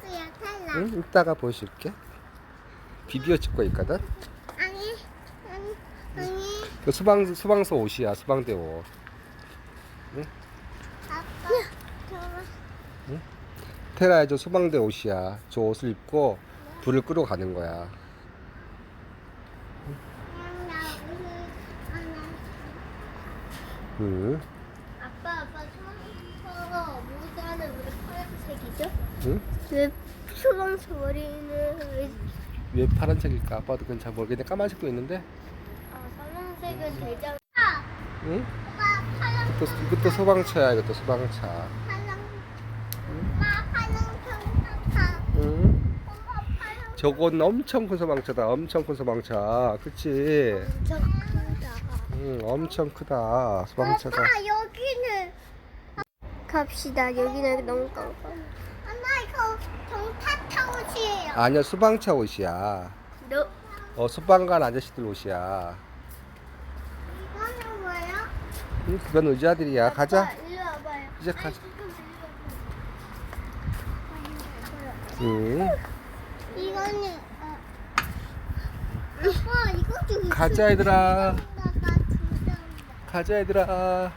보여줘요 탈락. 응? 이따가 보여줄게. 비디오 찍고 있거든. 아니 아니 아니. 그 수방 수방서 옷이야 수방대 옷. 아빠 저거 테라의 저 수방대 옷이야. 저 옷을 입고 불을 끄러 가는 거야. 그냥 나. 응? 아빠 아빠 소방서 모자는 왜 파란 색이죠? 응? 왜 소방서 머리는 왜 왜 파란색일까? 아빠도 그건 잘 모르겠는데 까만색도 있는데. 어, 파란색은 대장. 아, 응? 오빠 파란 또 이것도 소방차야. 이것도 소방차. 파란. 오빠 파란 평타타. 응? 오빠 파란. 저건 엄청 큰 소방차다. 엄청 큰 소방차. 그치? 엄청 크다. 응, 엄청 크다. 소방차가. 오빠 여기는 갑시다. 여기는 너무 깜깜. 엄마 이거 경타타 옷이에요. 아니야, 소방차 옷이야. 너 어, 소방관 아저씨들 옷이야. 이거는 뭐예요? 응, 그건 의자들이야. 가자. 일로 와봐요. 이제 아니, 가자. 지금 응. 일로 와봐요. 이거는 어. 아빠 이것도 가자, 얘들아. 가자, 얘들아.